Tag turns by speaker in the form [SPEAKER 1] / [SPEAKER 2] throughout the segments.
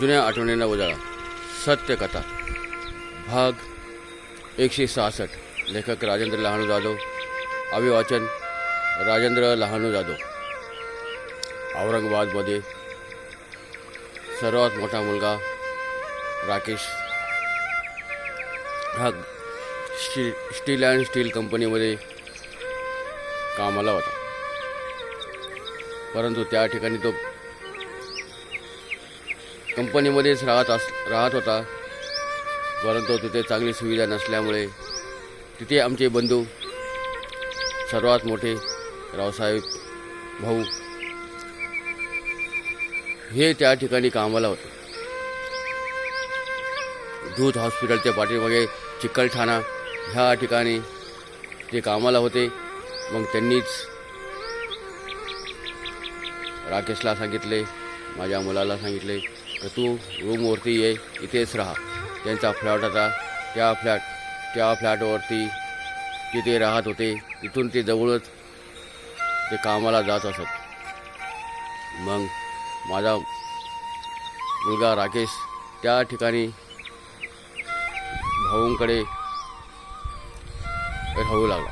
[SPEAKER 1] जुन्या आठवणींना उजाळा. सत्यकथा. भाग एकशे सहासष्ट. लेखक राजेंद्र लहानू जाधव. अभिवाचन राजेंद्र लहानू जाधव. औरंगाबादमध्ये सर्वात मोठा मुलगा राकेश. हा स्टी स्टील अँड स्टील कंपनीमध्ये कामाला होता. परंतु त्या ठिकाणी तो कंपनीमध्येच राहत अस राहत होता. परंतु तिथे चांगली सुविधा नसल्यामुळे तिथे आमचे बंधू सर्वात मोठे रावसाहेब भाऊ हे त्या ठिकाणी कामाला होते. दूध हॉस्पिटलच्या पाठीमागे चिकलठाणा ह्या ठिकाणी ते कामाला होते. मग त्यांनीच राकेशला सांगितले माझ्या मुलाला सांगितले तर तू रूमवरती ये इथेच राहा. त्यांचा फ्लॅट होता त्या फ्लॅट त्या फ्लॅटवरती तिथे राहत होते तिथून ते जवळच ते कामाला जात असत. मग माझा मुलगा राकेश त्या ठिकाणी भाऊंकडे राहू लागला.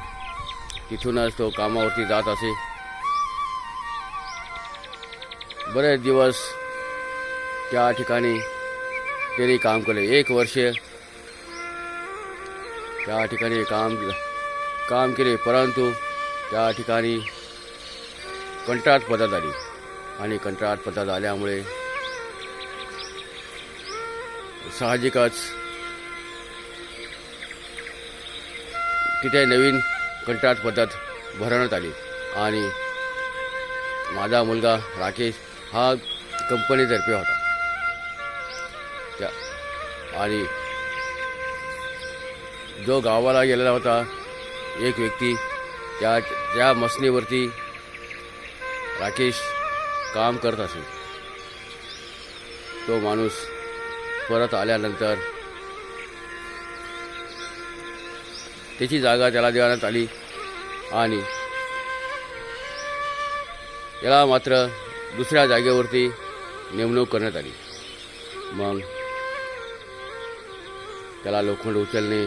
[SPEAKER 1] तिथूनच तो कामावरती जात असे. बरेच दिवस त्या ठिकाणी त्यांनी काम केले. एक वर्ष त्या ठिकाणी काम काम केले परंतु त्या ठिकाणी कंत्राट पद्धत आली आणि कंत्राट पद्धत आल्यामुळे साहजिकच तिथे नवीन कंत्राट पद्धत भरवण्यात आली. आणि माझा मुलगा राकेश हा कंपनीतर्फे होता. त्या. आणि जो गावाला गेलेला होता एक व्यक्ती त्या त्या मसनीवरती राकेश काम करत असे. तो माणूस परत आल्यानंतर त्याची जागा त्याला देण्यात आली आणि याला मात्र दुसऱ्या जागेवरती नेमणूक करण्यात आली. मग त्याला लोखंड उचलणे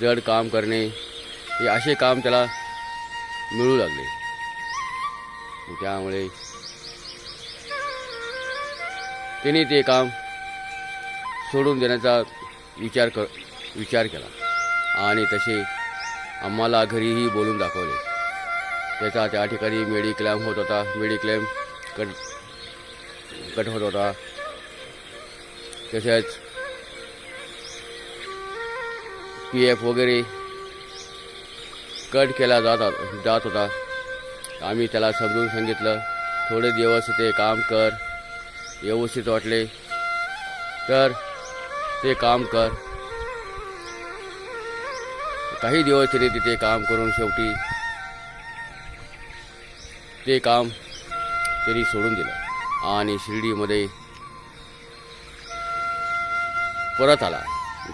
[SPEAKER 1] जड काम करणे हे असे काम त्याला मिळू लागले. त्यामुळे त्यांनी ते काम सोडून देण्याचा विचार क विचार केला. आणि तसे आम्हाला घरीही बोलून दाखवले. त्याचा त्या ठिकाणी मेडिक्लेम होत होता. मेडिक्लेम कट कट होत होता. तसेच पी एफ वगैरे कट केला जात जात होता. आम्ही त्याला समजून सांगितलं थोडे दिवस ते काम कर व्यवस्थित वाटले तर ते काम कर. काही दिवस तिने तिथे काम करून शेवटी ते काम त्यांनी सोडून दिलं आणि शिर्डीमध्ये परत आला.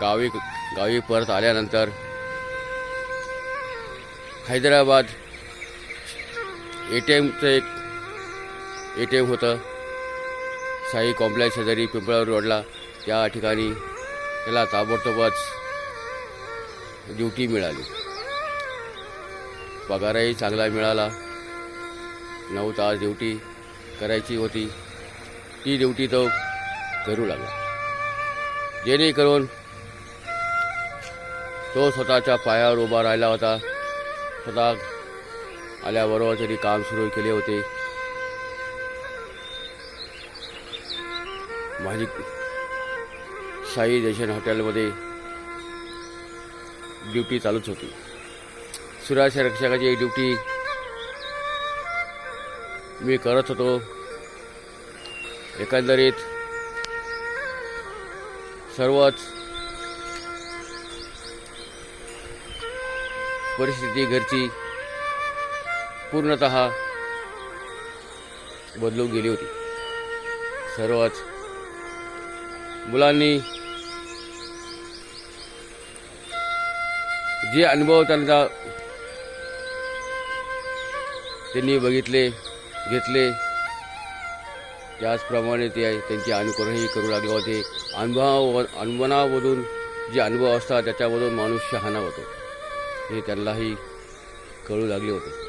[SPEAKER 1] गावी गावी परत आल्यानंतर हैदराबाद ए टी एमचं एक ए टी एम होतं. साई कॉम्प्लेक्स शेजारी पिंपळावर रोडला. त्या ठिकाणी त्याला ताबडतोबच ड्युटी मिळाली. पगारही चांगला मिळाला. नऊ तास ड्युटी करायची होती. ती ड्युटी तो करू लागला. जेणेकरून तो स्वतःच्या पायावर उभा राहिला होता. स्वतः आल्याबरोबर त्यांनी काम सुरू केले होते. माझी साई देशन हॉटेलमध्ये ड्युटी चालूच होती. सुरक्षा रक्षकाची ड्युटी मी करत होतो. एकंदरीत सर्वच परिस्थिती घरची पूर्णत बदलून गेली होती. सर्वच मुलांनी जे अनुभव त्यांचा त्यांनी बघितले घेतले त्याचप्रमाणे ते त्यांचे अनुकरणही करू लागले होते. अनुभव अनुभवामधून जे अनुभव असतात त्याच्यामधून माणूस शहाणा होतो. हे त्यांनाही कळू लागले होते.